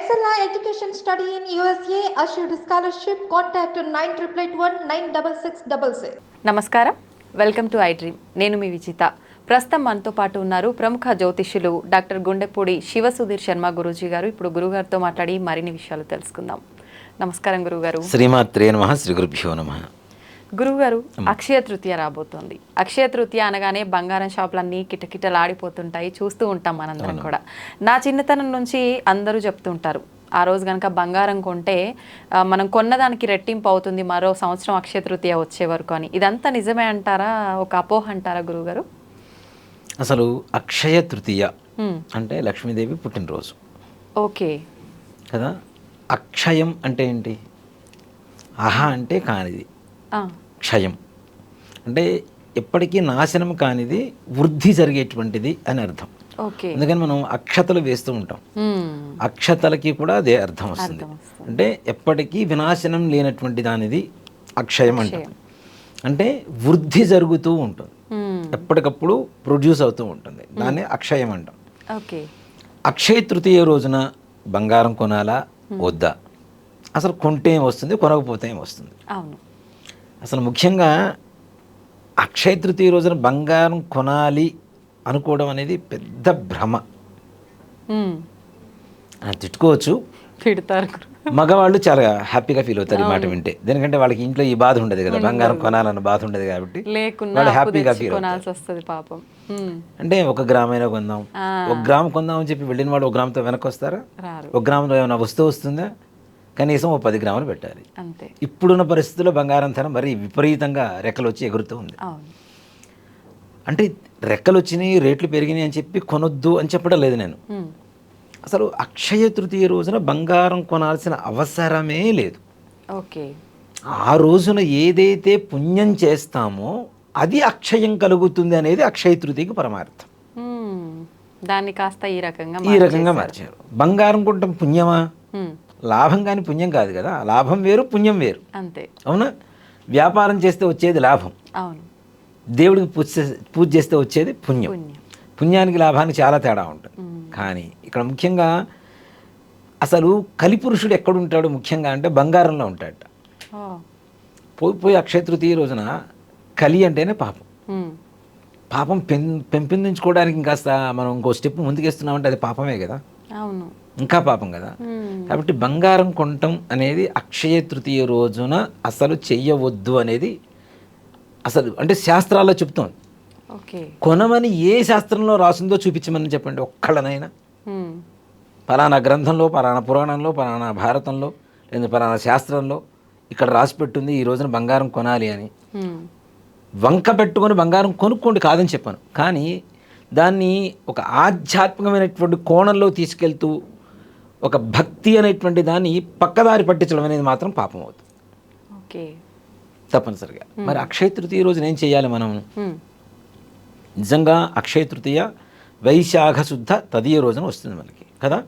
Excella Education Study in USA assured scholarship. Contact 9881 96666. నమస్కారం. Welcome to iDream నేను మీ విజిత. ప్రస్తుతం మనతో పాటు ఉన్నారు ప్రముఖ జ్యోతిష్యులు డాక్టర్ గుండెపూడి శివసుధీర్ శర్మ గురూజీ గారు. ఇప్పుడు గురుగారితో మాట్లాడి మరిన్ని విషయాలు తెలుసుకుందాం. నమస్కారం గురుగారు. శ్రీమాత్రే నమ శ్రీ గురుభ్యో నమ. గురుగారు అక్షయ తృతీయ రాబోతోంది. అక్షయ తృతీయ అనగానే బంగారం షాపులన్నీ కిటకిటలాడిపోతుంటాయి చూస్తూ ఉంటాం మనందరం కూడా. నా చిన్నతనం నుంచి అందరూ చెప్తుంటారు ఆ రోజు కనుక బంగారం కొంటే మనం కొన్నదానికి రెట్టింపు అవుతుంది మరో సంవత్సరం అక్షయ తృతీయ వచ్చే వరకు అని. ఇదంతా నిజమే అంటారా? ఒక అపోహ అంటారా గురుగారు అసలు అక్షయ తృతీయ. అంటే లక్ష్మీదేవి పుట్టినరోజు. ఓకే. కదా? అక్షయం అంటే ఏంటి? అహ అంటే కానిది. క్షయం. అంటే ఎప్పటికీ నాశనం కానిది వృద్ధి జరిగేటువంటిది అని అర్థం. అందుకని మనం అక్షతలు వేస్తూ ఉంటాం. అక్షతలకి కూడా అదే అర్థం వస్తుంది. అంటే ఎప్పటికీ వినాశనం లేనటువంటి దానిది అక్షయం అంటాం. అంటే వృద్ధి జరుగుతూ ఉంటుంది. ఎప్పటికప్పుడు ప్రొడ్యూస్ అవుతూ ఉంటుంది. దాన్ని అక్షయం అంటాం. ఓకే. అక్షయ తృతీయ రోజున బంగారం కొనాలా? వద్దా? అసలు కొంటే ఏం వస్తుంది? కొనకపోతే ఏం వస్తుంది? అవును. అసలు ముఖ్యంగా అక్షయ తృతీయ రోజున బంగారం కొనాలి అనుకోవడం అనేది పెద్ద భ్రమ. తిట్టుకోవచ్చు. తిడతారు మగవాళ్ళు చాలా హ్యాపీగా ఫీల్ అవుతారు ఈ మాట వింటే. ఎందుకంటే వాళ్ళకి ఇంట్లో ఈ బాధ ఉండదు కదా. బంగారం కొనాలన్న బాధ ఉండదు కాబట్టి వాళ్ళు హ్యాపీగా ఫీల్ వస్తుంది పాపం. అంటే ఒక గ్రామ్ అయినా కొందాం. ఒక గ్రామ్ కొందాం అని చెప్పి వెళ్ళిన వాడు ఒక గ్రామ్తో వెనక్కి వస్తారా? ఒక గ్రాములో ఏమైనా వస్తువు వస్తుందా? కనీసం ఓ పది గ్రాములు పెట్టాలి. అంతే. ఇప్పుడున్న పరిస్థితుల్లో బంగారం ధర మరీ విపరీతంగా రెక్కలు వచ్చి ఎగురుతూ ఉంది. అంటే రెక్కలు వచ్చినాయి రేట్లు పెరిగినాయి అని చెప్పి కొనొద్దు అని చెప్పడం లేదు నేను. అసలు అక్షయ తృతీయ రోజున బంగారం కొనాల్సిన అవసరమే లేదు. ఓకే. ఆ రోజున ఏదైతే పుణ్యం చేస్తామో అది అక్షయం కలుగుతుంది అనేది అక్షయ తృతీయకి పరమార్థం. దాన్ని కాస్త ఈ రకంగా ఈ రకంగా మార్చారు. బంగారం కొంటాం పుణ్యమా. లాభం కానీ పుణ్యం కాదు కదా. లాభం వేరు పుణ్యం వేరు. అంతే. అవునా? వ్యాపారం చేస్తే వచ్చేది లాభం. అవును. దేవుడికి పూజ పూజ చేస్తే వచ్చేది పుణ్యం. పుణ్యం. పుణ్యానికి లాభానికి చాలా తేడా ఉంటుంది. కానీ ఇక్కడ ముఖ్యంగా అసలు కలిపురుషుడు ఎక్కడుంటాడు ముఖ్యంగా అంటే బంగారంలో ఉంటాడట. పోయి పోయి అక్షయ తృతీయ రోజున కలి అంటేనే పాపం. పాపం పెం పెంపొందించుకోవడానికి ఇంకాస్త మనం ఇంకో స్టెప్ ముందుకేస్తున్నామంటే అది పాపమే కదా. అవును. ఇంకా పాపం కదా. కాబట్టి బంగారం కొనటం అనేది అక్షయ తృతీయ రోజున అసలు చెయ్యవద్దు అనేది అసలు అంటే శాస్త్రాల్లో చెప్తోంది ఓకే కొనమని ఏ శాస్త్రంలో రాసిందో చూపించమని చెప్పండి ఒక్కళ్ళనైనా. పలానా గ్రంథంలో పలానా పురాణంలో పలానా భారతంలో లేదా పలానా శాస్త్రంలో ఇక్కడ రాసి పెట్టుంది ఈ రోజున బంగారం కొనాలి అని. వంక పెట్టుకొని బంగారం కొనుక్కోండి కాదని చెప్పాను కానీ దాన్ని ఒక ఆధ్యాత్మికమైనటువంటి కోణంలో తీసుకెళ్తూ ఒక భక్తి అనేటువంటి దాన్ని పక్కదారి పట్టించడం అనేది మాత్రం పాపం అవుతుంది. ఓకే. తప్పనిసరిగా. మరి అక్షయ తృతీయ రోజున ఏం చేయాలి మనం. నిజంగా అక్షయ తృతీయ వైశాఖ శుద్ధ తదియ రోజున వస్తుంది మనకి కదా?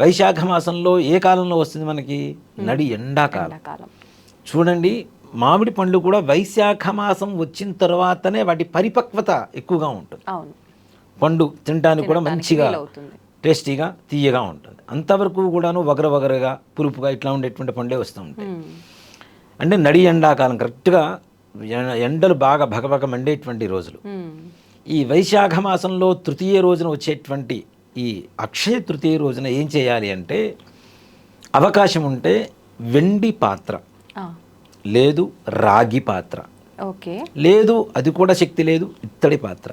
వైశాఖ మాసంలో ఏ కాలంలో వస్తుంది మనకి? నడి ఎండాకాలం. చూడండి మామిడి పండ్లు కూడా వైశాఖ మాసం వచ్చిన తర్వాతనే వాటి పరిపక్వత ఎక్కువగా ఉంటుంది. పండు తినడానికి కూడా మంచిగా. టేస్టీగా తీయగా ఉంటుంది. అంతవరకు కూడాను వగర వగరగా పులుపుగా ఇట్లా ఉండేటువంటి పండే వస్తూ ఉంటాయి. అంటే నడి ఎండాకాలం కరెక్ట్గా ఎండలు బాగా భగభగ మండేటువంటి రోజులు. ఈ వైశాఖ మాసంలో తృతీయ రోజున వచ్చేటువంటి ఈ అక్షయ తృతీయ రోజున ఏం చేయాలి అంటే అవకాశం ఉంటే వెండి పాత్ర. లేదు రాగి పాత్ర. ఓకే. లేదు అది కూడా శక్తి లేదు ఇత్తడి పాత్ర.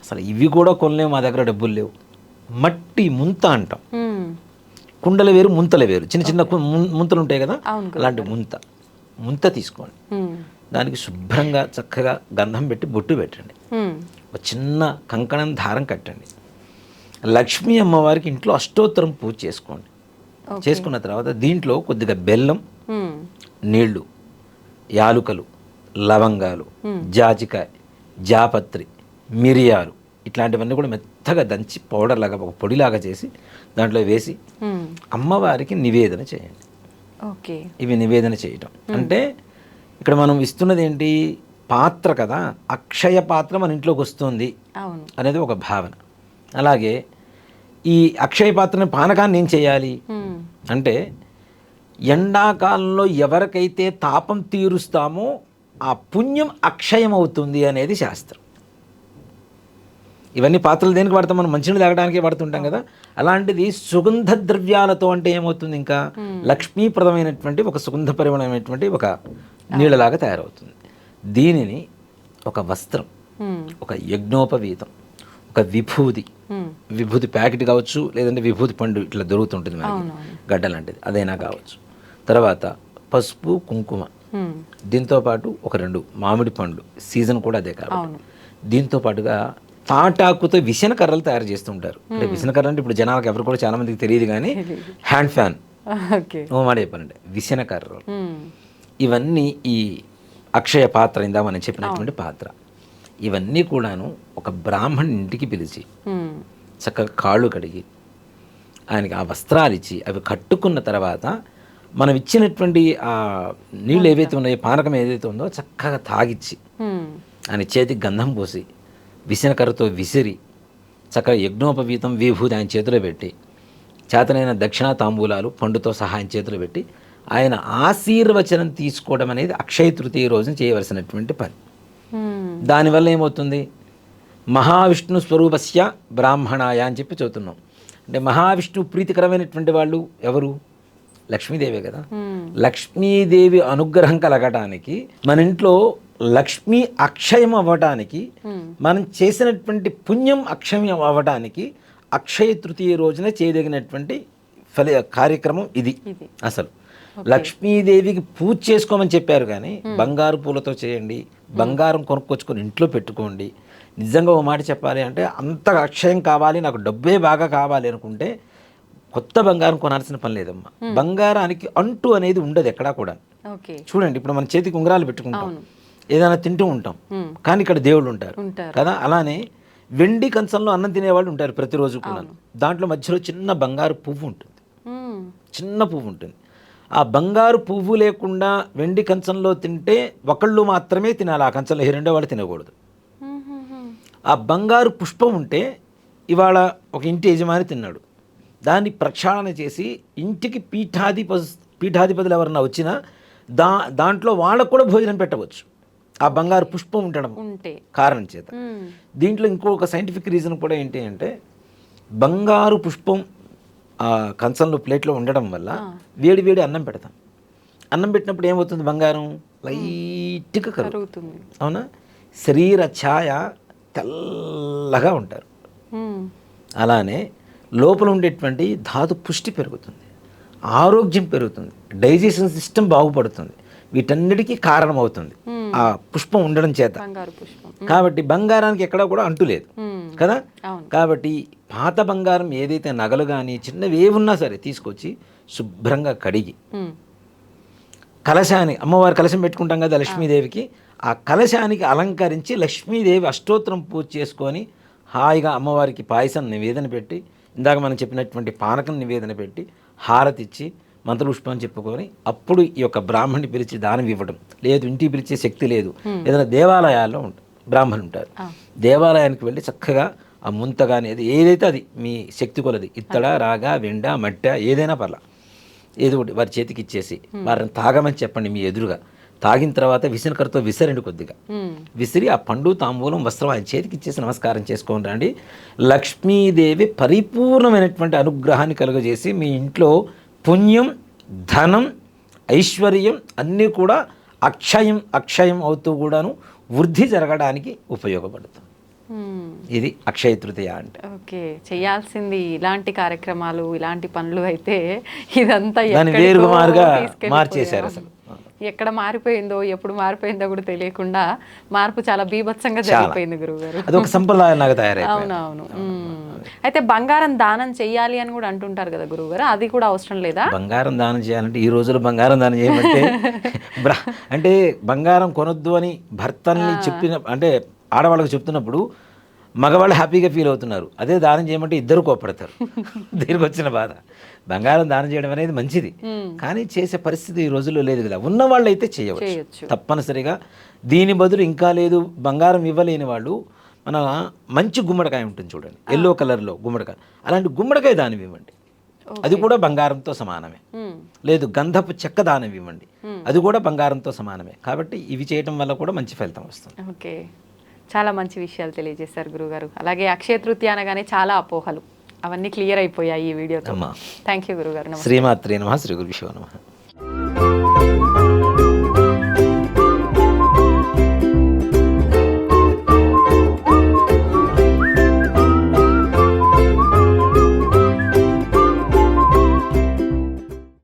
అసలు ఇవి కూడా కొనలేము మా దగ్గర డబ్బులు లేవు. మట్టి ముంత అంటాం. కుండలు వేరు ముంతలు వేరు చిన్న చిన్న ముంతలు ఉంటాయి కదా అలాంటి ముంత ముంత తీసుకోండి. దానికి శుభ్రంగా చక్కగా గంధం పెట్టి బొట్టు పెట్టండి. ఒక చిన్న కంకణం దారం కట్టండి లక్ష్మీ అమ్మవారికి ఇంట్లో అష్టోత్తరం పూజ చేసుకోండి. చేసుకున్న తర్వాత దీంట్లో కొద్దిగా బెల్లం. నీళ్ళు యాలుకలు లవంగాలు జాజికాయ జాపత్రి మిరియాలు ఇట్లాంటివన్నీ కూడా మెత్తగా దంచి పౌడర్ లాగా ఒక పొడిలాగా చేసి దాంట్లో వేసి. అమ్మవారికి నివేదన చేయండి. ఓకే. ఇవి నివేదన చేయటం. అంటే ఇక్కడ మనం ఇస్తున్నది ఏంటి పాత్ర కదా అక్షయ పాత్ర మన ఇంట్లోకి వస్తుంది అనేది ఒక భావన. అలాగే ఈ అక్షయ పాత్రని పానకాన్ని ఏం చేయాలి? అంటే ఎండాకాలంలో ఎవరికైతే తాపం తీరుస్తామో ఆ పుణ్యం అక్షయం అవుతుంది అనేది శాస్త్రం. ఇవన్నీ పాత్రలు దేనికి వాడతాం? మనం మంచినీళ్ళు తాగడానికి వాడుతుంటాం కదా. అలాంటిది సుగంధ ద్రవ్యాలతో అంటే ఏమవుతుంది ఇంకా? లక్ష్మీప్రదమైనటువంటి ఒక సుగంధపరమైనటువంటి ఒక నీళ్ళలాగా తయారవుతుంది. దీనిని ఒక వస్త్రం. ఒక యజ్ఞోపవీతం ఒక విభూది. విభూతి ప్యాకెట్ కావచ్చు లేదంటే విభూతి పండు ఇట్లా దొరుకుతుంటుంది మనకి. గడ్డ లాంటిది అదైనా కావచ్చు. తర్వాత పసుపు కుంకుమ. దీంతో పాటు ఒక రెండు మామిడి పండ్లు. సీజన్ కూడా అదే కాబట్టి. దీంతో పాటుగా తాటాకుతో విసన కర్రలు తయారు చేస్తుంటారు. అంటే విసన కర్ర అంటే ఇప్పుడు జనాలకు ఎవరు కూడా చాలా మందికి తెలియదు కానీ హ్యాండ్ ఫ్యాన్. ఓ మాట చెప్పానంటే విసన కర్రలు. మ్మ్. ఇవన్నీ ఈ అక్షయ పాత్ర ఇందా మనం చెప్పినటువంటి పాత్ర. ఇవన్నీ కూడాను ఒక బ్రాహ్మణ్ ఇంటికి పిలిచి మ్మ్. చక్కగా కాళ్ళు కడిగి ఆయనకి ఆ వస్త్రాలు ఇచ్చి అవి కట్టుకున్న తర్వాత మనం ఇచ్చినటువంటి ఆ నీళ్ళు ఏవైతే ఉన్నాయో పానకం ఏదైతే ఉందో చక్కగా తాగిచ్చి. ఆయన చేతికి గంధం పోసి విసనకర్రతో విసిరి చక్కగా యజ్ఞోపవీతం విభూతి ఆయన చేతిలో పెట్టి చేతనైన దక్షిణ తాంబూలాలు పండుతో సహా ఆయన చేతిలో పెట్టి ఆయన ఆశీర్వచనం తీసుకోవడం అనేది అక్షయ తృతీయ రోజున చేయవలసినటువంటి పని. దానివల్ల ఏమవుతుంది? మహావిష్ణు స్వరూపస్య బ్రాహ్మణాయ అని చెప్పి చదువుతున్నాం అంటే మహావిష్ణు ప్రీతికరమైనటువంటి వాళ్ళు ఎవరు? లక్ష్మీదేవే కదా. లక్ష్మీదేవి అనుగ్రహం కలగటానికి మన ఇంట్లో లక్ష్మీ అక్షయం అవ్వటానికి మనం చేసినటువంటి పుణ్యం అక్షయం అవ్వటానికి అక్షయ తృతీయ రోజున చేయదగినటువంటి ఫలి కార్యక్రమం ఇది. అసలు. లక్ష్మీదేవికి పూజ చేసుకోమని చెప్పారు కానీ బంగారు పూలతో చేయండి బంగారం కొనుక్కొచ్చుకొని ఇంట్లో పెట్టుకోండి. నిజంగా ఓ మాట చెప్పాలి అంటే అంత అక్షయం కావాలి నాకు డబ్బే బాగా కావాలి అనుకుంటే కొత్త బంగారం కొనాల్సిన పని లేదమ్మా. బంగారానికి అంటు అనేది ఉండదు ఎక్కడా కూడా చూడండి ఇప్పుడు మన చేతికి ఉంగరాలు పెట్టుకుంటాం. ఏదైనా తింటూ ఉంటాం. కానీ ఇక్కడ దేవుళ్ళు ఉంటారు. కదా? అలానే వెండి కంచంలో అన్నం తినేవాళ్ళు ఉంటారు ప్రతిరోజు కూడా. దాంట్లో మధ్యలో చిన్న బంగారు పువ్వు ఉంటుంది. చిన్న పువ్వు ఉంటుంది. ఆ బంగారు పువ్వు లేకుండా వెండి కంచంలో తింటే ఒకళ్ళు మాత్రమే తినాలి. ఆ కంచంలో ఈ రెండో వాళ్ళు తినకూడదు. ఆ బంగారు పుష్పం ఉంటే ఇవాళ ఒక ఇంటి యజమాని తిన్నాడు. దాన్ని ప్రక్షాళన చేసి ఇంటికి పీఠాధిప పీఠాధిపతులు ఎవరన్నా వచ్చినా దా దాంట్లో వాళ్ళకు కూడా భోజనం పెట్టవచ్చు. ఆ బంగారు పుష్పం ఉండడం కారణం చేత. దీంట్లో ఇంకొక సైంటిఫిక్ రీజన్ కూడా ఏంటి అంటే బంగారు పుష్పం ఆ కంచంలో ప్లేట్లో ఉండడం వల్ల వేడి వేడి అన్నం పెడతాం. అన్నం పెట్టినప్పుడు ఏమవుతుంది బంగారం? లైట్గా కరుగు కరుగుతుంది. అవునా? శరీర ఛాయ తెల్లగా ఉంటారు. అలానే లోపల ఉండేటువంటి ధాతు పుష్టి పెరుగుతుంది. ఆరోగ్యం పెరుగుతుంది. డైజెషన్ సిస్టమ్ బాగుపడుతుంది. వీటన్నిటికీ కారణమవుతుంది. ఆ పుష్పం ఉండడం చేత కాబట్టి బంగారానికి ఎక్కడా కూడా అంటు లేదు. కదా. కాబట్టి పాత బంగారం ఏదైతే నగలు కానీ చిన్నవి ఏమున్నా సరే తీసుకొచ్చి శుభ్రంగా కడిగి. కలశాన్ని అమ్మవారి కలశం పెట్టుకుంటాం కదా లక్ష్మీదేవికి ఆ కలశానికి అలంకరించి లక్ష్మీదేవి అష్టోత్తరం పూజ చేసుకొని హాయిగా అమ్మవారికి పాయసం నివేదన పెట్టి ఇందాక మనం చెప్పినటువంటి పానకం నివేదన పెట్టి హారతి మంత్రపుష్పం చెప్పుకొని అప్పుడు ఈ యొక్క బ్రాహ్మణ్ణి పిలిచి దానం ఇవ్వడం లేదు ఇంటికి పిలిచే శక్తి లేదు. ఏదైనా దేవాలయాల్లో ఉంటారు బ్రాహ్మణులు ఉంటారు దేవాలయానికి వెళ్ళి చక్కగా ఆ ముంతగా అనేది ఏదైతే అది మీ శక్తి కొలది ఇత్తడ రాగా వెండ మట్ట ఏదైనా పర్లా. ఏదో ఒకటి వారి చేతికి ఇచ్చేసి వారిని తాగమని చెప్పండి మీ ఎదురుగా. తాగిన తర్వాత విసనకరతో విసరండి కొద్దిగా. విసిరి ఆ పండు తాంబూలం వస్త్రం ఆయన చేతికి ఇచ్చేసి నమస్కారం చేసుకొని రండి. లక్ష్మీదేవి పరిపూర్ణమైనటువంటి అనుగ్రహాన్ని కలుగజేసి మీ ఇంట్లో పుణ్యం ధనం ఐశ్వర్యం అన్నీ కూడా అక్షయం అక్షయం అవుతూ కూడాను వృద్ధి జరగడానికి ఉపయోగపడుతుంది. ఇది అక్షయ తృతీయ అంటే ఓకే చేయాల్సింది ఇలాంటి కార్యక్రమాలు ఇలాంటి పనులు అయితే ఇదంతా. మార్చేశారు అసలు. ఎక్కడ మారిపోయిందో ఎప్పుడు మారిపోయిందో కూడా తెలియకుండా మార్పు చాలా బీభత్సంగా జరిగిపోయింది గురువుగారు అది ఒక సంప్రదాయం లాగా తయారైపోయింది అవునవును. అయితే బంగారం దానం చెయ్యాలి అని కూడా అంటుంటారు కదా గురువుగారు. అది కూడా అవసరం లేదా? బంగారం దానం చేయాలంటే ఈ రోజుల్లో బంగారం దానం చేయమంటే అంటే బంగారం కొనొద్దు అని భర్తల్ని చెప్పిన అంటే ఆడవాళ్ళకి చెప్తున్నప్పుడు మగవాళ్ళు హ్యాపీగా ఫీల్ అవుతున్నారు. అదే దానం చేయమంటే ఇద్దరు కోపడతారు దీనికి వచ్చిన బాధ. బంగారం దానం చేయడం అనేది మంచిది. కానీ చేసే పరిస్థితి ఈ రోజుల్లో లేదు కదా. ఉన్న వాళ్ళు అయితే చేయవచ్చు. తప్పనిసరిగా దీని బదులు ఇంకా లేదు బంగారం ఇవ్వలేని వాళ్ళు మన మంచి గుమ్మడికాయ ఉంటుంది చూడండి. ఎల్లో కలర్లో గుమ్మడికాయ. అలాంటి గుమ్మడికాయ దానం ఇవ్వండి. అది కూడా బంగారంతో సమానమే. లేదు గంధపు చెక్క దానం ఇవ్వండి. అది కూడా బంగారంతో సమానమే. కాబట్టి ఇవి చేయటం వల్ల కూడా మంచి ఫలితం వస్తుంది. ఓకే. చాలా మంచి విషయాలు తెలియజేశారు గురుగారు. అలాగే అక్షయ తృతీయ అనగానే చాలా అపోహలు. అవన్నీ క్లియర్ అయిపోయాయి ఈ వీడియోతో. అమ్మా. థ్యాంక్ యూ గురుగారు. శ్రీమాత్రే నమ శ్రీ గురు నమ.